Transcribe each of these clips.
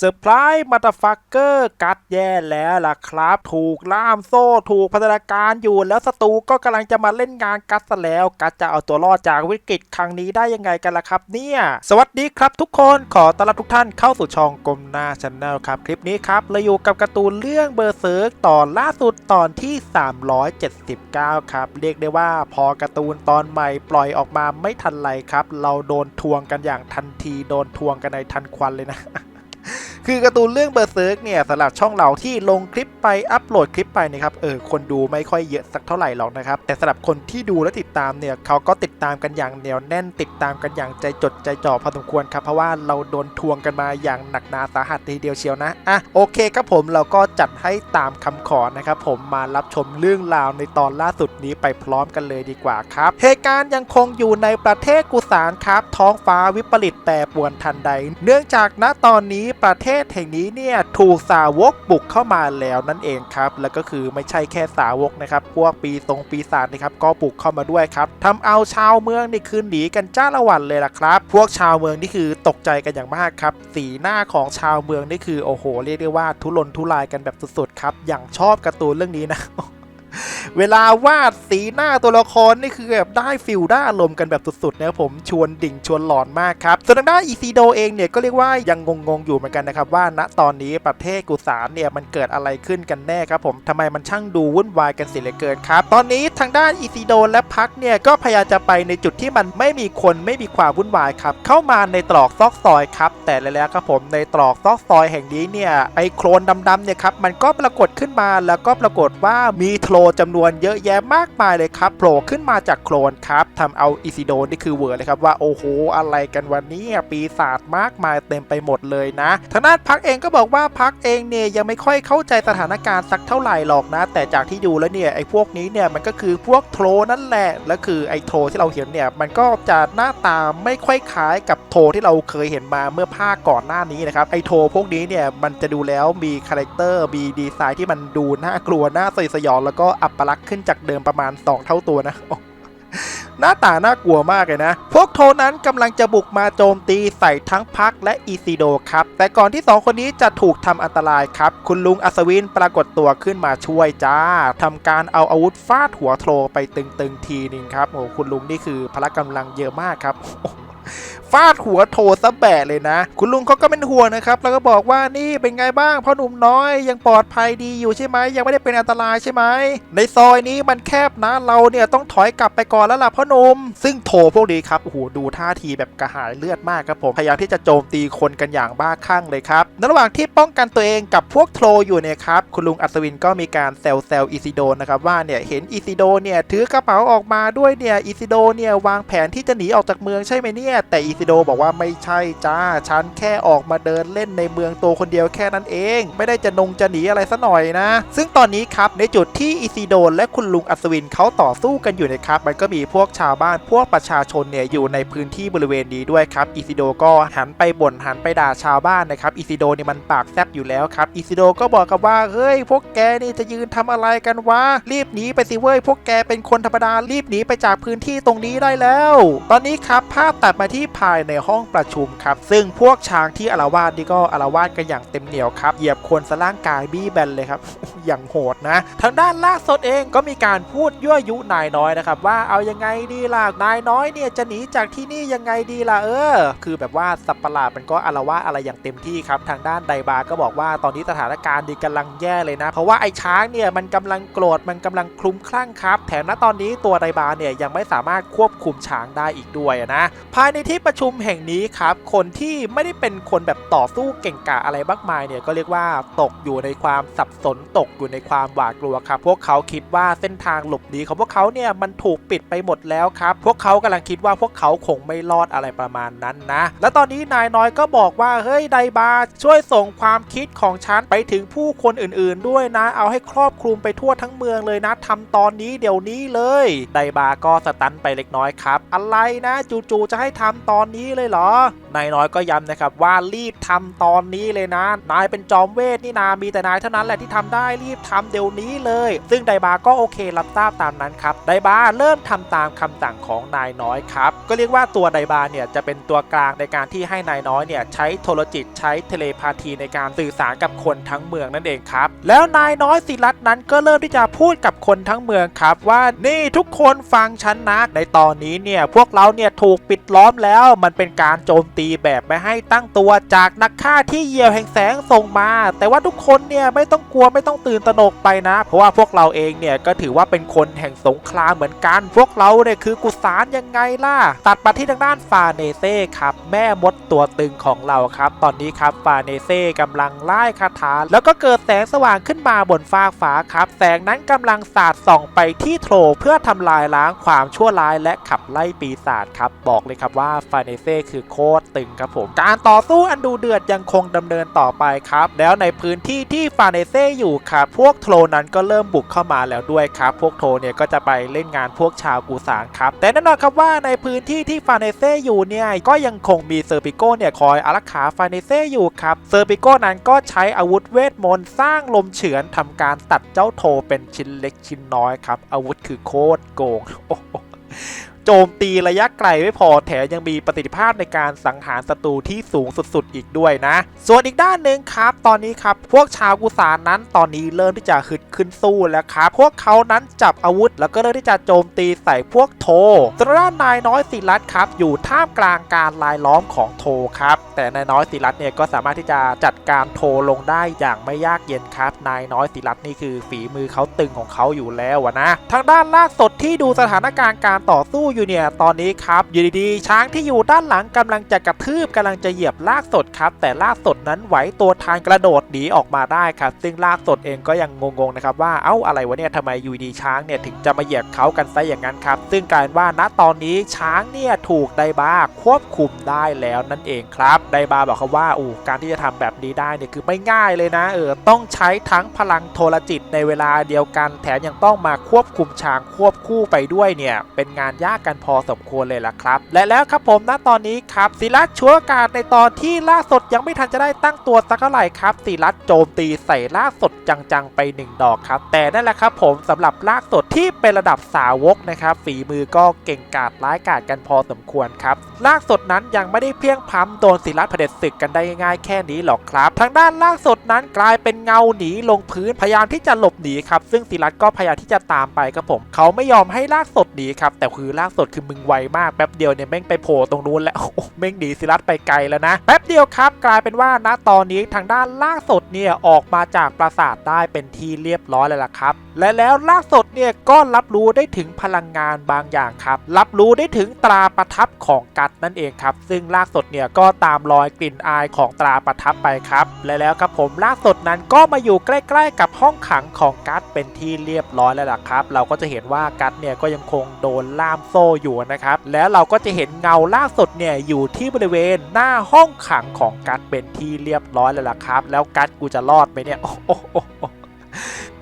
เซอร์ไพรส์มาตาฟักเกอร์กัดแย่แล้วล่ะครับ ถูกล่ามโซ่ถูกพัฒนาการอยู่แล้วศัตรูก็กำลังจะมาเล่นงานกัดซะแล้ว กัดจะเอาตัวรอดจากวิกฤตครั้งนี้ได้ยังไงกันล่ะครับ เนี่ย สวัสดีครับทุกคนขอต้อนรับทุกท่านเข้าสู่ช่องกลมหน้าชแนลครับ คลิปนี้ครับเราอยู่กับการ์ตูนเรื่องเบอร์เซิร์กตอนล่าสุดตอนที่ 379 ครับ เรียกได้ว่าพอการ์ตูนตอนใหม่ปล่อยออกมาไม่ทันไรครับ เราโดนทวงกันอย่างทันทีโดนทวงกันในทันควันเลยนะ คือการ์ตูนเรื่องเบอร์เซิร์กเนี่ยสำหรับช่องเราที่ลงคลิปไปอัปโหลดคลิปไปนะครับเออคนดูไม่ค่อยเยอะสักเท่าไหร่หรอกนะครับแต่สำหรับคนที่ดูและติดตามเนี่ยเขาก็ติดตามกันอย่างเหนียวแน่นติดตามกันอย่างใจจดใจจ่อพอสมควรครับเพราะว่าเราโดนทวงกันมาอย่างหนักหนาสาหัสทีเดียวเชียวนะอะโอเคครับผมเราก็จัดให้ตามคำขอนะครับผมมารับชมเรื่องราวในตอนล่าสุดนี้ไปพร้อมกันเลยดีกว่าครับเหตุการณ์ยังคงอยู่ในประเทศกุสานครับท้องฟ้าวิปริตแต่ปวนทันใด เนื่องจากณตอนนี้ประเทศแห่งนี้เนี่ยถูกสาวกบุกเข้ามาแล้วนั่นเองครับแล้วก็คือไม่ใช่แค่สาวกนะครับพวกปีทรงปีศาจนะครับก็บุกเข้ามาด้วยครับทำเอาชาวเมืองนี่คือหนีกันจ้าละวันเลยล่ะครับ พวกชาวเมืองนี่คือตกใจกันอย่างมากครับ สีหน้าของชาวเมืองนี่คือโอ้โห เรียกได้ว่าทุรนทุรายกันแบบสุดๆครับอย่างชอบการ์ตูนเรื่องนี้นะ เวลาวาดสีหน้าตัวละครนี่คือแบบได้ฟิลได้อารมณ์กันแบบสุดๆนะครับผมชวนดิ่งชวนหลอนมากครับส่วนทางด้านอีซีโดเองเนี่ยก็เรียกว่ายังงงๆอยู่เหมือนกันนะครับว่าณตอนนี้ประเทศกุสานเนี่ยมันเกิดอะไรขึ้นกันแน่ครับผมทำไมมันช่างดูวุ่นวายกันเสียเหลือเกินครับ ตอนนี้ทางด้านอีซีโดและพักเนี่ยก็พยายามจะไปในจุดที่มันไม่มีคนไม่มีความวุ่นวายครับเข้ามาในตรอกซอกซอยครับแต่แล้วครับผมในตรอกซอกซอยแห่งนี้เนี่ยไอโครนดำๆเนี่ยครับมันก็ปรากฏขึ้นมาแล้วก็ปรากฏว่ามีโทรจำนวนเยอะแยะมากมายเลยครับโผล่ขึ้นมาจากโคลนครับทำเอาอิซิโดนี่คือเวอร์เลยครับว่าโอ้โหอะไรกันวันนี้ปีศาจมากมายเต็มไปหมดเลยนะทางด้านพักเองก็บอกว่าพักเองเนี่ยยังไม่ค่อยเข้าใจสถานการณ์สักเท่าไหร่หรอกนะ แต่จากที่ดูแล้วเนี่ยไอ้พวกนี้เนี่ยมันก็คือพวกโทรนั่นแหละและคือไอ้โทรที่เราเห็นเนี่ยมันก็จะหน้าตาไม่ค่อยคล้ายกับโทรที่เราเคยเห็นมาเมื่อภาคก่อนหน้านี้นะครับไอ้โทรพวกนี้เนี่ยมันจะดูแล้วมีคาแรคเตอร์มีดีไซน์ที่มันดูน่ากลัวน่าสยดสยองแล้วก็อัปลักษณ์ขึ้นจากเดิมประมาณ 2 เท่าตัวนะหน้าตาน่ากลัวมากเลยนะ พวกโทนั้นกำลังจะบุกมาโจมตีใส่ทั้งพักและอีซิโดครับ แต่ก่อนที่ 2 คนนี้จะถูกทำอันตรายครับ คุณลุงอัศวินปรากฏตัวขึ้นมาช่วยจ้าทำการเอาอาวุธฟาดหัวโทไปตึงๆทีนึงครับ โอ้คุณลุงนี่คือพละกำลังเยอะมากครับ ฟาดหัวโทซะแบะเลยนะ คุณลุงเขาก็เป็นห่วงนะครับ แล้วก็บอกว่านี่เป็นไงบ้างพ่อหนุ่มน้อยยังปลอดภัยดีอยู่ใช่ไหมยังไม่ได้เป็นอันตรายใช่ไหมในซอยนี้มันแคบนะเราเนี่ยต้องถอยกลับไปก่อนแล้วล่ะพ่อหนุ่มซึ่งโทพวกนี้ครับโอ้โหดูท่าทีแบบกระหายเลือดมากครับผมพยายามที่จะโจมตีคนกันอย่างบ้าคลั่งเลยครับในระหว่างที่ป้องกันตัวเองกับพวกโทรอยู่เนี่ยครับคุณลุงอัศวินก็มีการแซวแซวอิซิโดนะครับว่าเนี่ยเห็นอิซิโดเนี่ยถือกระเป๋าออกมาด้วยเนี่ยอิซิโดเนี่ยวางแผนที่จะหนีออกจากเมืองใช่ไหมเนี่ยแต่อิซิโดบอกว่าไม่ใช่จ้า ฉันแค่ออกมาเดินเล่นในเมืองตัวคนเดียวแค่นั้นเอง ไม่ได้จะนงจะหนีอะไรซะหน่อยนะ ซึ่งตอนนี้ครับในจุดที่อิซิโดและคุณลุงอัศวินเขาต่อสู้กันอยู่นะครับมันก็มีพวกชาวบ้านพวกประชาชนเนี่ยอยู่ในพื้นที่บริเวณนี้ด้วยครับอิซิโดก็หันไปบ่นหันไปด่าชาวบ้านนะครับอิซิโดนี่มันปากแซบอยู่แล้วครับอิซิโดก็บอกกับว่าเฮ้ยพวกแกนี่จะยืนทำอะไรกันวะรีบหนีไปสิเว้ยพวกแกเป็นคนธรรมดารีบหนีไปจากพื้นที่ตรงนี้ได้แล้ว ตอนนี้ครับภาพตัดมาที่ภายในห้องประชุมครับ ซึ่งพวกช้างที่อารวาสนี่ก็อารวาสกันอย่างเต็มเหนียวครับ เหยียบคนสล่างกายบี้แบนเลยครับ อย่างโหดนะ ทางด้านล่าสดเองก็มีการพูดยั่วยุนายน้อยนะครับ ว่าเอายังไงดีล่ะ นายน้อยเนี่ยจะหนีจากที่นี่ยังไงดีล่ะเออ คือแบบว่าสัปหลาดมันก็อารวาสอะไรอย่างเต็มที่ครับ ทางด้านไดบาก็บอกว่าตอนนี้สถานการณ์ดีกำลังแย่เลยนะ เพราะว่าไอ้ช้างเนี่ยมันกำลังโกรธ มันกำลังคลุ้มคลั่งครับ แถมณตอนนี้ตัวไดบาเนี่ยยังไม่สามารถควบคุมช้างได้อีกด้วยนะ ภายในที่ประชุมแห่งนี้ครับ คนที่ไม่ได้เป็นคนแบบต่อสู้เก่งกาอะไรมากมายเนี่ยก็เรียกว่าตกอยู่ในความสับสนตกอยู่ในความหวาดกลัวครับ พวกเขาคิดว่าเส้นทางหลบหนีของพวกเขาเนี่ยมันถูกปิดไปหมดแล้วครับ พวกเขากำลังคิดว่าพวกเขาคงไม่รอดอะไรประมาณนั้นนะ และตอนนี้นายน้อยก็บอกว่าเฮ้ยไดบาช่วยส่งความคิดของฉันไปถึงผู้คนอื่นๆ ด้วยนะ เอาให้ครอบคลุมไปทั่วทั้งเมืองเลยนะทำตอนนี้เดี๋ยวนี้เลยไดบาก็สตันไปเล็กน้อยครับ อะไรนะ จู่ๆจะให้ทำตอนนี้เลยเหรอ นายน้อยก็ย้ำนะครับว่ารีบทำตอนนี้เลยนะ นายเป็นจอมเวทนี่นามีแต่นายเท่านั้นแหละที่ทำได้รีบทำเดี๋ยวนี้เลย ซึ่งไดบาก็โอเครับทราบตามนั้นครับไดบาเริ่มทำตามคำสั่งของนายน้อยครับก็เรียกว่าตัวไดบาเนี่ยจะเป็นตัวกลางในการที่ให้นายน้อยเนี่ยใช้โทรจิตใช้เทเลพาธีในการสื่อสารกับคนทั้งเมืองนั่นเองครับแล้วนายน้อยศิรัตน์นั้นก็เริ่มที่จะพูดกับคนทั้งเมืองครับ ว่านี่ทุกคนฟังฉันนะในตอนนี้เนี่ยพวกเราเนี่ยถูกปิดล้อมแล้วมันเป็นการโจมตีีแบบไม่ให้ตั้งตัวจากนักฆ่าที่เหยี่ยวแห่งแสงส่งมา แต่ว่าทุกคนเนี่ยไม่ต้องกลัวไม่ต้องตื่นตระหนกไปนะ เพราะว่าพวกเราเองเนี่ยก็ถือว่าเป็นคนแห่งสงครามเหมือนกัน พวกเราเนี่ยคือกุสานยังไงล่ะ ตัดมาที่ทางด้านฟาเนเซ่ครับ แม่มดตัวตึงของเราครับ ตอนนี้ครับฟาเนเซ่กำลังไล่คาถาแล้วก็เกิดแสงสว่างขึ้นมาบนฟากฟ้าครับ แสงนั้นกำลังสาดส่องไปที่โทรเพื่อทำลายล้างความชั่วร้ายและขับไล่ปีศาจครับ บอกเลยครับว่าฟาเนเซ่คือโคตรตึงครับผม การต่อสู้อันดูเดือดยังคงดำเนินต่อไปครับ แล้วในพื้นที่ที่ฟาเนเซ่อยู่ครับพวกโทรนั้นก็เริ่มบุกเข้ามาแล้วด้วยครับ พวกโทรเนี่ยก็จะไปเล่นงานพวกชาวกูสานครับ แต่แน่นอนครับว่าในพื้นที่ที่ฟาเนเซ่อยู่เนี่ยก็ยังคงมีเซอร์ปิโก้เนี่ยคอยอารักขาฟาเนเซ่อยู่ครับเซอร์ปิโก้นั้นก็ใช้อาวุธเวทมนต์สร้างลมเฉือนทำการตัดเจ้าโทเป็นชิ้นเล็กชิ้นน้อยครับอาวุธคือโคตรโกงโอ้โห จมตีระยะไกลไม่พอแถมยังมีประสิทธิภาพในการสังหารศัตรูที่สูงสุดๆ อีกด้วยนะ ส่วนอีกด้านหนึ่งครับ ตอนนี้ครับ พวกชาวกุสานนั้นตอนนี้เริ่มที่จะฮึดขึ้นสู้แล้วครับพวกเขานั้นจับอาวุธ แล้วก็เริ่มที่จะโจมตีใส่พวกโทส่วนด้านนายน้อยศิรัตครับ อยู่ท่ามกลางการลายล้อมของโทครับแต่นายน้อยศิรัตน์เนี่ยก็สามารถที่จะจัดการโทลงได้อย่างไม่ยากเย็นครับ นายน้อยศิรัตน์นี่คือฝีมือเขาตึงของเขาอยู่แล้วอะนะ ทางด้านลากสดที่ดูสถานการณ์การต่อสู้อยู่เนี่ยตอนนี้ครับอยู่ดีๆช้างที่อยู่ด้านหลังกำลังจะกระทืบกำลังจะเหยียบลากสดครับ แต่ลากสดนั้นไหวตัวทานกระโดดหนีออกมาได้ครับ ซึ่งลากสดเองก็ยังงงๆนะครับว่าเอ้าอะไรวะเนี่ยทำไมอยู่ดีช้างเนี่ยถึงจะมาเหยียบเขากันซะอย่างนั้นครับ ซึ่งกลายว่าณตอนนี้ช้างเนี่ยถูกไดบาควบคุมได้แล้วนั่นเองครับไดบาบอกเขาว่าอู้การที่จะทำแบบนี้ได้เนี่ยคือไม่ง่ายเลยนะเออต้องใช้ทั้งพลังโทรจิตในเวลาเดียวกันแถมยังต้องมาควบคุมช้างควบคู่ไปด้วยเนี่ยเป็นงานยากกันพอสมควรเลยล่ะครับ และแล้วครับผมณตอนนี้ครับศิลัดชัวอากาศในตอนที่ล่าสดยังไม่ทันจะได้ตั้งตัวสักเท่าไหร่ครับศิลัดโจมตีใส่ล่าสดจังๆไปหนึ่งดอกครับ แต่นั่นแหละครับผมสำหรับลากสดที่เป็นระดับสาวกนะครับฝีมือก็เก่งกาจร้ายกาจกันพอสมควรครับลากสดนั้นยังไม่ได้เพียงพล้ำโดนศิลัดเผด็จศึกกันได้ง่ายๆแค่นี้หรอกครับ ทางด้านลากสดนั้นกลายเป็นเงาหนีลงพื้นพยายามที่จะหลบหนีครับซึ่งศิลัดก็พยายามที่จะตามไปครับผม เขาไม่ยอมให้ลากสดหนีครับแต่คือลาสดคือมึงไวมากแป๊บเดียวเนี่ยแม่งไปโผล่ตรงนู้นแล้วแม่งหนีศิลัดไปไกลแล้วนะ แป๊บเดียวครับกลายเป็นว่าณตอนนี้ทางด้านลากสดเนี่ยออกมาจากปราสาทได้เป็นที่เรียบร้อยแล้วล่ะครับ และแล้วลากสดเนี่ยก็รับรู้ได้ถึงพลังงานบางอย่างครับ รับรู้ได้ถึงตราประทับของกัดนั่นเองครับ ซึ่งลากสดเนี่ยก็ตามรอยกลิ่นอายของตราประทับไปครับ และแล้วครับผมลากสดนั้นก็มาอยู่ใกล้ ๆ กับห้องขังของกัดเป็นที่เรียบร้อยแล้วล่ะครับ เราก็จะเห็นว่ากัดเนี่ยก็ยังคงโดนล่ามโซ่อยู่นะครับ แล้วเราก็จะเห็นเงาลากสดเนี่ยอยู่ที่บริเวณหน้าห้องขังของกัดเป็นที่เรียบร้อยแล้วล่ะครับ แล้วกัดกูจะรอดไหมเนี่ยโอ้โห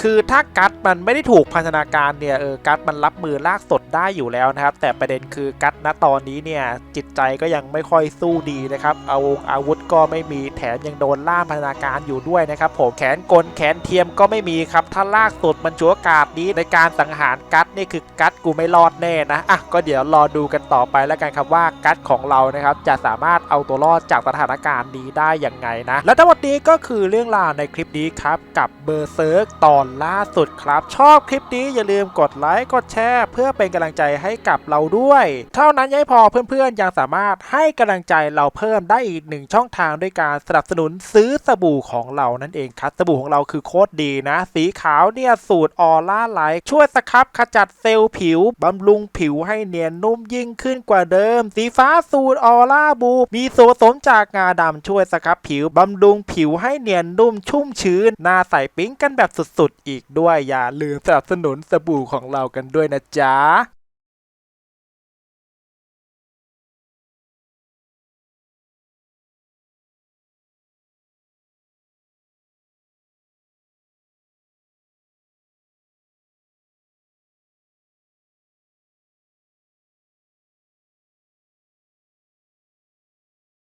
คือถ้ากัดมันไม่ได้ถูกพันธนาการเนี่ยเออกัดมันรับมือลากสด ได้อยู่แล้วนะครับ แต่ประเด็นคือกัดณตอนนี้เนี่ยจิตใจก็ยังไม่ค่อยสู้ดีนะครับเอาวงอาวุธก็ไม่มีแถมยังโดนล่ามพันธนาการอยู่ด้วยนะครับผมแขนกลแขนเทียมก็ไม่มีครับถ้าลากสดมันชัวกาศนี้ในการสังหารกัดนี่คือกัดกูไม่รอดแน่นะอะก็เดี๋ยวรอดูกันต่อไปแล้วกันครับว่ากัดของเรานะครับจะสามารถเอาตัวรอดจากสถานการณ์นี้ได้อย่างไงนะและทั้งหมดนี้ก็คือเรื่องราวในคลิปนี้ครับกับเบอร์เซิร์กตอนล่าสุดครับ ชอบคลิปนี้อย่าลืมกดไลค์กดแชร์ เพื่อเป็นกำลังใจให้กับเราด้วย เท่านั้นยังไม่พอเพื่อนๆยังสามารถให้กำลังใจเราเพิ่มได้อีกหนึ่งช่องทางด้วยการสนับสนุนซื้อสบู่ของเรานั่นเองครับสบู่ของเราคือโคตรดีนะ สีขาวเนี่ยสูตรออร่าไลท์ช่วยสครับขจัดเซลล์ผิวบำรุงผิวให้เนียนนุ่มยิ่งขึ้นกว่าเดิม สีฟ้าสูตรออร่าบูมีส่วนผสมจากงาดำช่วยสครับผิวบำรุงผิวให้เนียนนุ่มชุ่มชื้นหน้าใสปิ๊งกันแบบสุดๆ อีกด้วยอย่าลืมสนับสนุนสบู่ของเรากันด้วยนะจ๊ะ